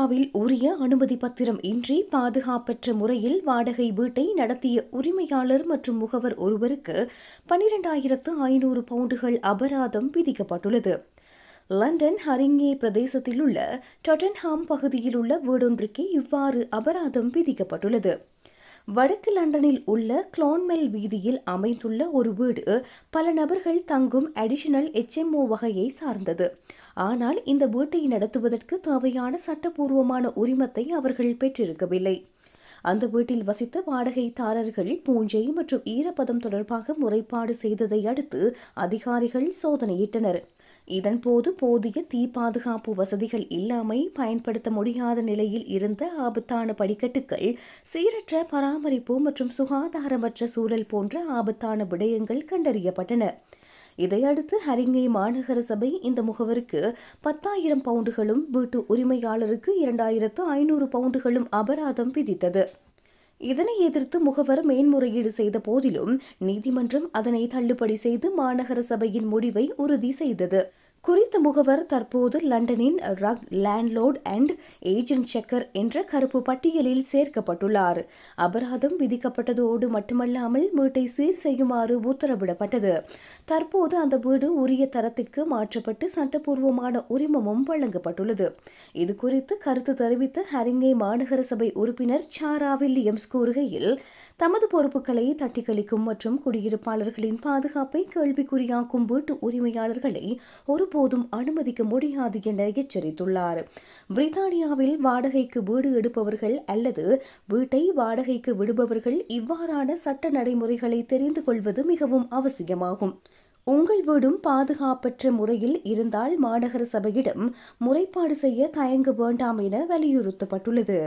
இந்தியாவில் உரிய அனுமதி பத்திரம் இன்றி பாதுகாப்பற்ற முறையில் வாடகை வீட்டை நடத்திய உரிமையாளர் மற்றும் முகவர் ஒருவருக்கு பனிரெண்டாயிரத்து ஐநூறு பவுண்டுகள் அபராதம் விதிக்கப்பட்டுள்ளது. லண்டன் ஹரிங்கே பிரதேசத்தில் உள்ள டொட்டன்ஹாம் பகுதியில் உள்ள வீடொன்றுக்கு இவ்வாறு அபராதம் விதிக்கப்பட்டுள்ளது. வடக்கு லண்டனில் உள்ள கிளான்மெல் வீதியில் அமைந்துள்ள ஒரு வீடு பல நபர்கள் தங்கும் அடிஷனல் எச்எம்ஓ வகையை சார்ந்தது. ஆனால் இந்த வீட்டை நடத்துவதற்கு தேவையான சட்டப்பூர்வமான உரிமத்தை அவர்கள் பெற்றிருக்கவில்லை. அந்த வீட்டில் வசித்த வாடகைதாரர்கள் பூஞ்சை மற்றும் ஈரப்பதம் தொடர்பாக முறைப்பாடு செய்ததை அடுத்து அதிகாரிகள் சோதனையிட்டனர். இதன்போது போதிய தீ பாதுகாப்பு வசதிகள் இல்லாமை பயன்படுத்த முடியாத நிலையில் இருந்த ஆபத்தான படிக்கட்டுகள் சீரற்ற பராமரிப்பு மற்றும் சுகாதாரமற்ற சூழல் போன்ற ஆபத்தான விடயங்கள் கண்டறியப்பட்டன. இதையடுத்து ஹரிங்கை மாநகர சபை இந்த முகவருக்கு பத்தாயிரம் பவுண்டுகளும் வீட்டு உரிமையாளருக்கு இரண்டாயிரத்து ஐநூறு பவுண்டுகளும் அபராதம் விதித்தது. இதனை எதிர்த்து முகவர் மேன்முறையீடு செய்த போதிலும் நீதிமன்றம் அதனை தள்ளுபடி செய்து மாநகர சபையின் முடிவை உறுதி செய்தது. குறித்த முகவர் தற்போது லண்டனின் rogue landlord and agent checker என்ற கருப்பு பட்டியலில் சேர்க்கப்பட்டுள்ளார். அபராதம் விதிக்கப்பட்டதோடு மட்டுமல்லாமல் வீட்டை சீர் செய்யுமாறு உத்தரவிடப்பட்டது. தற்போது அந்த வீடு உரிய தரத்திற்கு மாற்றப்பட்டு சட்டப்பூர்வமான உரிமமும் வழங்கப்பட்டுள்ளது. இது குறித்து கருத்து தெரிவித்த ஹரிங்கை மாநகர சபை உறுப்பினர் சாரா வில்லியம்ஸ் கூறுகையில் தமது பொறுப்புகளை தட்டிக்கழிக்கும் மற்றும் குடியிருப்பாளர்களின் பாதுகாப்பை கேள்விக்குறியாக்கும் வீட்டு உரிமையாளர்களை ஒரு ஒருபோதும் அனுமதிக்க முடியாது என எச்சரித்துள்ளார். பிரித்தானியாவில் வாடகைக்கு வீடு எடுப்பவர்கள் அல்லது வீட்டை வாடகைக்கு விடுபவர்கள் இவ்வாறான சட்ட நடைமுறைகளை தெரிந்து கொள்வது மிகவும் அவசியமாகும். உங்கள் வீடும் பாதுகாப்பற்ற முறையில் இருந்தால் மாநகர சபையிடம் முறைப்பாடு செய்ய தயங்க வேண்டாம் என வலியுறுத்தப்பட்டுள்ளது.